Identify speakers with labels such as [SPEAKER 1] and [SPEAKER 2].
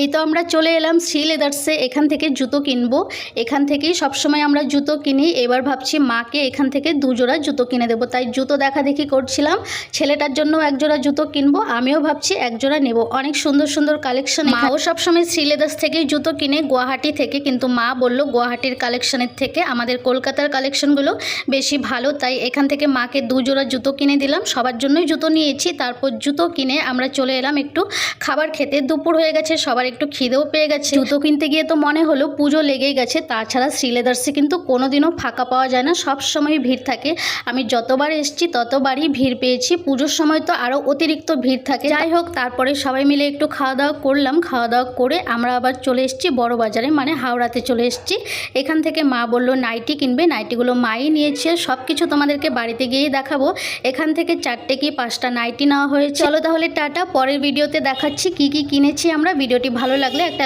[SPEAKER 1] এই তো আমরা চলে এলাম শ্রী লেদার্সে এখান থেকে জুতো কিনবো। এখান থেকেই সবসময় আমরা জুতো কিনি। এবার ভাবছি মাকে এখান থেকে দুজোড়া জুতো কিনে দেবো। তাই জুতো দেখা দেখি করছিলাম। ছেলেটার জন্য একজোড়া জুতো কিনবো। আমিও ভাবছি একজোড়া নেব। অনেক সুন্দর সুন্দর কালেকশন মাও সবসময় শ্রী লেদার্স থেকেই জুতো কিনে গুয়াহাটি থেকে। কিন্তু মা বলল গুয়াহাটির কালেকশনের থেকে আমাদের কলকাতার কালেকশনগুলো বেশি ভালো। তাই এখান থেকে মাকে দুজোড়া জুতো কিনে দিলাম। সবার জন্যই জুতো নিয়েছি। তারপর জুতো কিনে আমরা চলে এলাম একটু খাবার খেতে। দুপুর হয়ে গেছে সবার একটু খিদেও পেয়ে গেছে। জুতো কিনতে গিয়ে তো মনে হলো পুজো লেগেই গেছে, তাছাড়া শ্রীলেদার্সে কিন্তু কোনোদিনও ফাঁকা পাওয়া যায় না, সব সময় ভিড় থাকে। আমি যতবার এসেছি ততবারই ভিড় পেয়েছি, পুজোর সময় তো আরও অতিরিক্ত ভিড় থাকে। যাই হোক, তারপরে সবাই মিলে একটু খাওয়া দাওয়া করলাম খাওয়া দাওয়া করে আমরা আবার চলে এসেছি বড় বাজারে মানে হাওড়াতে চলে এসেছি। এখান থেকে মা বলল, নাইটি কিনবে, নাইটিগুলো মাই নিয়েছে সব কিছু তোমাদেরকে বাড়িতে গিয়েই দেখাবো। এখান থেকে চারটে কি পাঁচটা নাইটি নেওয়া হয়েছে? চলো তাহলে টাটা, পরের ভিডিওতে দেখাচ্ছি কি কি কিনেছি আমরা, ভিডিওটি ভালো লাগলে একটা